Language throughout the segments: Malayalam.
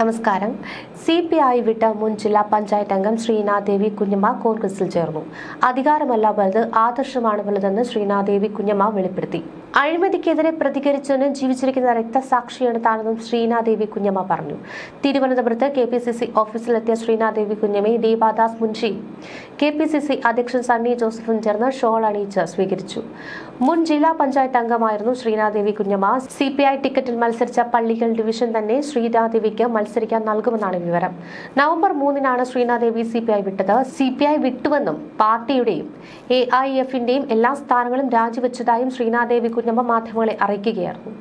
നമസ്കാരം. സി പി ഐ വിട്ട മുൻ ജില്ലാ പഞ്ചായത്ത് അംഗം ശ്രീനാദേവി കുഞ്ഞമ്മ കോൺഗ്രസിൽ ചേർന്നു. അധികാരമല്ല വലുത് ആദർശമാണ് വലുതെന്ന് ശ്രീനാദേവി കുഞ്ഞമ്മ വെളിപ്പെടുത്തി. അഴിമതിക്കെതിരെ പ്രതികരിച്ചതിന് ജീവിച്ചിരിക്കുന്ന രക്തസാക്ഷിയാണ് താനെന്നും ശ്രീനാദേവി കുഞ്ഞമ്മ പറഞ്ഞു. തിരുവനന്തപുരത്ത് കെ പി സി സി ഓഫീസിലെത്തിയ Sreenadevi കുഞ്ഞമ്മയെ Devadas Munshi K P C C അധ്യക്ഷൻ സണ്ണി ജോസഫും ചേർന്ന് ഷോൾ അണിയിച്ച് സ്വീകരിച്ചു. മുൻ ജില്ലാ പഞ്ചായത്ത് അംഗമായിരുന്നു Sreenadevi Kunjamma. C P I ടിക്കറ്റിൽ മത്സരിച്ച പള്ളികൾ ഡിവിഷൻ തന്നെ ശ്രീനാദേവിക്ക് മത്സരിക്കാൻ നൽകുമെന്നാണ് വിവരം. നവംബർ മൂന്നിനാണ് ശ്രീനാദേവി സി പി ഐ വിട്ടത്. സി പി ഐ വിട്ടുവെന്നും പാർട്ടിയുടെയും എ ഐ എഫിന്റെയും എല്ലാ സ്ഥാനങ്ങളും രാജിവെച്ചതായും ശ്രീനാദേവി കുഞ്ഞമ്മ മാധ്യമങ്ങളെ അറിയിക്കുകയായിരുന്നു.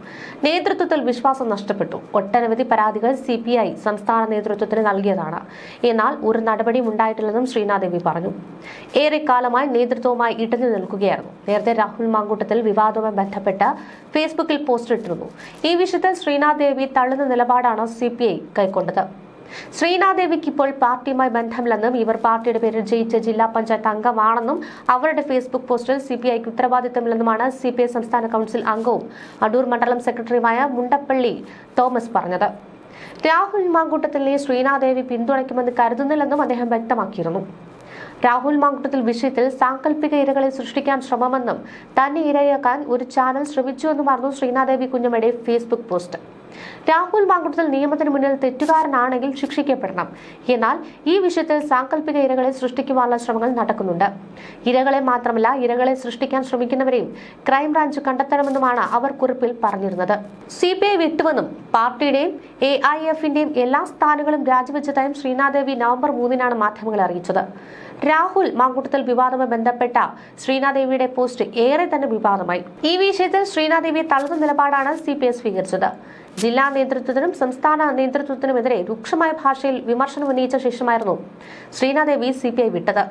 നേതൃത്വത്തിൽ വിശ്വാസം നഷ്ടപ്പെട്ടു. ഒട്ടനവധി പരാതികൾ സി പി ഐ സംസ്ഥാന നേതൃത്വത്തിന് നൽകിയതാണ്. എന്നാൽ ഒരു നടപടിയും ഉണ്ടായിട്ടില്ലെന്നും ശ്രീനാദേവി പറഞ്ഞു. ഏറെക്കാലമായി നേതൃത്വവുമായി ഇടഞ്ഞു നിൽക്കുകയായിരുന്നു. നേരത്തെ രാഹുൽ മാങ്കൂട്ടത്തിൽ വിവാദവുമായി ബന്ധപ്പെട്ട് ഫേസ്ബുക്കിൽ പോസ്റ്റ് ഇട്ടിരുന്നു. ഈ വിഷയത്തിൽ ശ്രീനാഥ് ദേവി തള്ളുന്ന നിലപാടാണ് സി പി ഐ കൈക്കൊണ്ടത്. ശ്രീനാഥ് ദേവിക്ക് ഇപ്പോൾ പാർട്ടിയുമായി ബന്ധമില്ലെന്നും ഇവർ പാർട്ടിയുടെ പേരിൽ ജയിച്ച ജില്ലാ പഞ്ചായത്ത് അംഗമാണെന്നും അവരുടെ ഫേസ്ബുക്ക് പോസ്റ്റിൽ സി പി ഐക്ക് ഉത്തരവാദിത്തമില്ലെന്നുമാണ് സി പി ഐ സംസ്ഥാന കൌൺസിൽ അംഗവും അടൂർ മണ്ഡലം സെക്രട്ടറിയുമായ മുണ്ടപ്പള്ളി തോമസ് പറഞ്ഞത്. രാഹുൽ മാങ്കൂട്ടത്തിലെ ശ്രീനാദേവി പിന്തുണയ്ക്കുമെന്ന് കരുതുന്നില്ലെന്നും അദ്ദേഹം വ്യക്തമാക്കിയിരുന്നു. രാഹുൽ മാങ്കുട്ടത്തിൽ വിഷയത്തിൽ സാങ്കല്പിക ഇരകളെ സൃഷ്ടിക്കാൻ ശ്രമമെന്നും തന്നെ ഇരയാക്കാൻ ഒരു ചാനൽ ശ്രമിച്ചുവെന്നുമായിരുന്നു ശ്രീനാദേവി കുഞ്ഞമ്മയുടെ ഫേസ്ബുക്ക് പോസ്റ്റ്. രാഹുൽ മാങ്കുട്ടത്തിൽ നിയമത്തിന് മുന്നിൽ തെറ്റുകാരനാണെങ്കിൽ ശിക്ഷിക്കപ്പെടണം. എന്നാൽ ഈ വിഷയത്തിൽ സാങ്കല്പിക ഇരകളെ സൃഷ്ടിക്കുവാനുള്ള ശ്രമങ്ങൾ നടക്കുന്നുണ്ട്. ഇരകളെ മാത്രമല്ല ഇരകളെ സൃഷ്ടിക്കാൻ ശ്രമിക്കുന്നവരെയും ക്രൈംബ്രാഞ്ച് കണ്ടെത്തണമെന്നുമാണ് അവർ കുറിപ്പിൽ പറഞ്ഞിരുന്നത്. സി പി ഐ വിട്ടുവെന്നും പാർട്ടിയുടെയും എ ഐ എഫിന്റെയും എല്ലാ സ്ഥാനങ്ങളും രാജിവെച്ചതായും ശ്രീനാദേവി നവംബർ മൂന്നിനാണ് മാധ്യമങ്ങളെ അറിയിച്ചത്. രാഹുൽ മാങ്കൂട്ടത്തിൽ വിവാദവുമായി ബന്ധപ്പെട്ട ശ്രീനാദേവിയുടെ പോസ്റ്റ് ഏറെ തന്നെ വിവാദമായി. ഈ വിഷയത്തിൽ ശ്രീനാദേവി തളർന്ന നിലപാടാണ് സി പി എസ് സ്വീകരിച്ചത്. ജില്ലാ നേതൃത്വത്തിനും സംസ്ഥാന നേതൃത്വത്തിനുമെതിരെ രൂക്ഷമായ ഭാഷയിൽ വിമർശനം ഉന്നയിച്ച ശേഷമായിരുന്നു ശ്രീനാദേവി സി പി ഐ വിട്ടത്.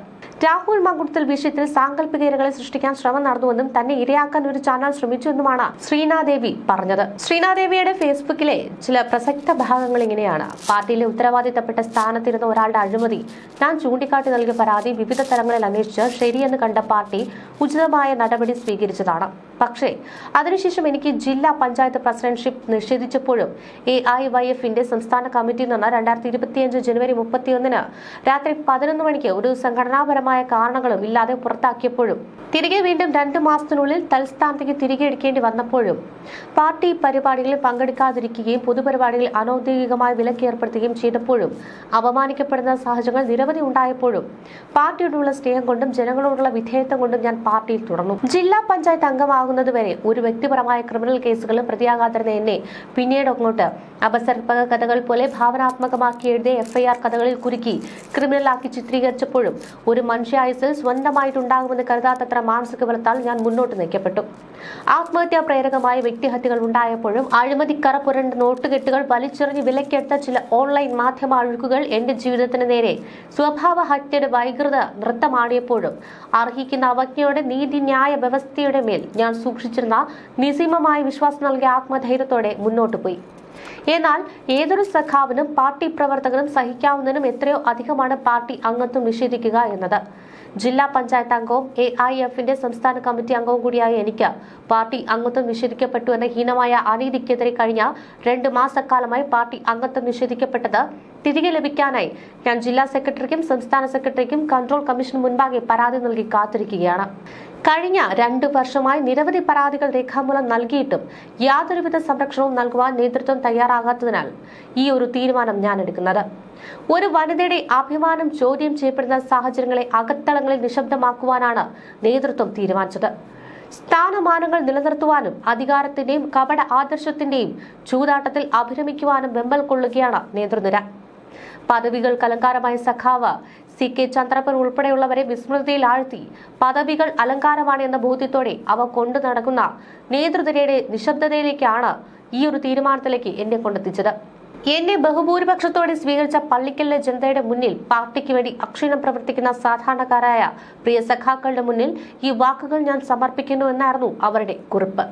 രാഹുൽ മാങ്കുട്ടത്തിൽ വിഷയത്തിൽ സാങ്കല്പിക ഇരകളെ സൃഷ്ടിക്കാൻ ശ്രമം നടന്നുവെന്നും തന്നെ ഇരയാക്കാൻ ഒരു ചാനൽ ശ്രമിച്ചുവെന്നുമാണ് ശ്രീനാദേവി പറഞ്ഞത്. ശ്രീനാദേവിയുടെ ഫേസ്ബുക്കിലെ ചില പ്രസക്ത ഭാഗങ്ങൾ ഇങ്ങനെയാണ്. പാർട്ടിയിലെ ഉത്തരവാദിത്തപ്പെട്ട സ്ഥാനത്തിരുന്ന ഒരാളുടെ അഴിമതി ഞാൻ ചൂണ്ടിക്കാട്ടി നൽകിയ പരാതി വിവിധ തലങ്ങളിൽ അന്വേഷിച്ച് ശരിയെന്ന് കണ്ട പാർട്ടി ഉചിതമായ നടപടി സ്വീകരിച്ചതാണ്. പക്ഷേ അതിനുശേഷം എനിക്ക് ജില്ലാ പഞ്ചായത്ത് പ്രസിഡന്റ്ഷിപ്പ് നിഷേധിച്ചപ്പോഴും എ ഐ വൈ എഫിന്റെ സംസ്ഥാന കമ്മിറ്റിയിൽ നിന്ന് രണ്ടായിരത്തി ഇരുപത്തിയഞ്ച് ജനുവരി മുപ്പത്തിയൊന്നിന് രാത്രി പതിനൊന്ന് മണിക്ക് ഒരു സംഘടനാപരമായ കാരണങ്ങളും ഇല്ലാതെ പുറത്താക്കിയപ്പോഴും തിരികെ വീണ്ടും രണ്ടു മാസത്തിനുള്ളിൽ തൽസ്ഥാനത്തേക്ക് തിരികെ എടുക്കേണ്ടി വന്നപ്പോഴും പാർട്ടി പരിപാടികളിൽ പങ്കെടുക്കാതിരിക്കുകയും പൊതുപരിപാടികളിൽ അനൌദ്യോഗികമായി വിലക്ക് ഏർപ്പെടുത്തുകയും ചെയ്തപ്പോഴും അപമാനിക്കപ്പെടുന്ന സാഹചര്യങ്ങൾ നിരവധി ഉണ്ടായപ്പോഴും പാർട്ടിയോടുള്ള സ്നേഹം കൊണ്ടും ജനങ്ങളോടുള്ള വിധേയത്വം കൊണ്ടും ഞാൻ പാർട്ടിയിൽ തുടർന്നു. ജില്ലാ പഞ്ചായത്ത് അംഗമാകുന്നതുവരെ ഒരു വ്യക്തിപരമായ ക്രിമിനൽ കേസുകളും പ്രതിയാകാതിരുന്ന എന്നെ പിന്നീട് അങ്ങോട്ട് അപസർപ്പക കഥകൾ പോലെ ഭാവനാത്മകമാക്കി എഴുതിയ എഫ്ഐആർ കഥകളിൽ കുരുക്കി ക്രിമിനലാക്കി ചിത്രീകരിച്ചപ്പോഴും ഒരു മനുഷ്യായുസിൽ സ്വന്തമായിട്ടുണ്ടാകുമെന്ന് കരുതാത്തത്ര മാനസിക ബലത്താൽ ഞാൻ മുന്നോട്ട് നയിക്കപ്പെട്ടു. ആത്മഹത്യാ പ്രേരകമായ വ്യക്തിഹത്യകൾ ഉണ്ടായപ്പോഴും അഴിമതിക്കറ പുരണ്ട നോട്ടുകെട്ടുകൾ വലിച്ചെറിഞ്ഞ് വിലക്കെടുത്ത ചില ഓൺലൈൻ മാധ്യമ അഴുക്കുകൾ എന്റെ ജീവിതത്തിന് നേരെ സ്വഭാവ ഹത്യയുടെ വൈകൃത നൃത്തമാടിയപ്പോഴും അർഹിക്കുന്ന അവജ്ഞയുടെ നീതിന്യായ വ്യവസ്ഥയുടെ മേൽ ഞാൻ സൂക്ഷിച്ചിരുന്ന നിസീമമായ വിശ്വാസം നൽകിയ ആത്മധൈര്യത്തോടെ മുന്നോട്ട് പോയി. എന്നാൽ ഏതൊരു സഖാവിനും പാർട്ടി പ്രവർത്തകനും സഹിക്കാവുന്നതിനും എത്രയോ അധികമാണ് പാർട്ടി അംഗത്വം നിഷേധിക്കുക എന്നത്. ജില്ലാ പഞ്ചായത്ത് അംഗവും എ ഐ എഫിന്റെ സംസ്ഥാന കമ്മിറ്റി അംഗവും കൂടിയായ എനിക്ക് പാർട്ടി അംഗത്വം നിഷേധിക്കപ്പെട്ടു എന്ന ഹീനമായ അനീതിക്കെതിരെ കഴിഞ്ഞ രണ്ട് മാസക്കാലമായി പാർട്ടി അംഗത്വം നിഷേധിക്കപ്പെട്ടത് തിരികെ ലഭിക്കാനായി ഞാൻ ജില്ലാ സെക്രട്ടറിക്കും സംസ്ഥാന സെക്രട്ടറിക്കും കൺട്രോൾ കമ്മീഷൻ മുൻപാകെ പരാതി നൽകി കാത്തിരിക്കുകയാണ്. കഴിഞ്ഞ രണ്ടു വർഷമായി നിരവധി പരാതികൾ രേഖാമൂലം നൽകിയിട്ടും യാതൊരുവിധ സംരക്ഷണവും നൽകുവാൻ നേതൃത്വം തയ്യാറാകാത്തതിനാൽ ഈ ഒരു തീരുമാനം ഞാൻ എടുക്കുന്നത്. ഒരു വനിതയുടെ അഭിമാനം ചോദ്യം ചെയ്യപ്പെടുന്ന സാഹചര്യങ്ങളെ അകത്തളങ്ങളിൽ നിശബ്ദമാക്കുവാനാണ് നേതൃത്വം തീരുമാനിച്ചത്. സ്ഥാനമാനങ്ങൾ നിലനിർത്തുവാനും അധികാരത്തിന്റെയും കപട ആദർശത്തിന്റെയും ചൂതാട്ടത്തിൽ അഭിരമിക്കുവാനും വെമ്പൽ കൊള്ളുകയാണ് നേതൃനിര. പദവികൾ അലങ്കാരമായ സഖാവ് സി കെ ചന്ദ്രപ്പൻ ഉൾപ്പെടെയുള്ളവരെ വിസ്മൃതിയിൽ ആഴ്ത്തി പദവികൾ അലങ്കാരമാണ് എന്ന ബോധ്യത്തോടെ അവ കൊണ്ടു നടക്കുന്ന നേതൃനിരയുടെ നിശബ്ദതയിലേക്കാണ് ഈ ഒരു തീരുമാനത്തിലേക്ക് എന്നെ കൊണ്ടെത്തിച്ചത്. എന്നെ ബഹുഭൂരിപക്ഷത്തോടെ സ്വീകരിച്ച പള്ളിക്കലിലെ ജനതയുടെ മുന്നിൽ പാർട്ടിക്ക് വേണ്ടി അക്ഷീണം പ്രവർത്തിക്കുന്ന സാധാരണക്കാരായ പ്രിയ സഖാക്കളുടെ മുന്നിൽ ഈ വാക്കുകൾ ഞാൻ സമർപ്പിക്കുന്നു എന്നായിരുന്നു അവരുടെ കുറിപ്പ്.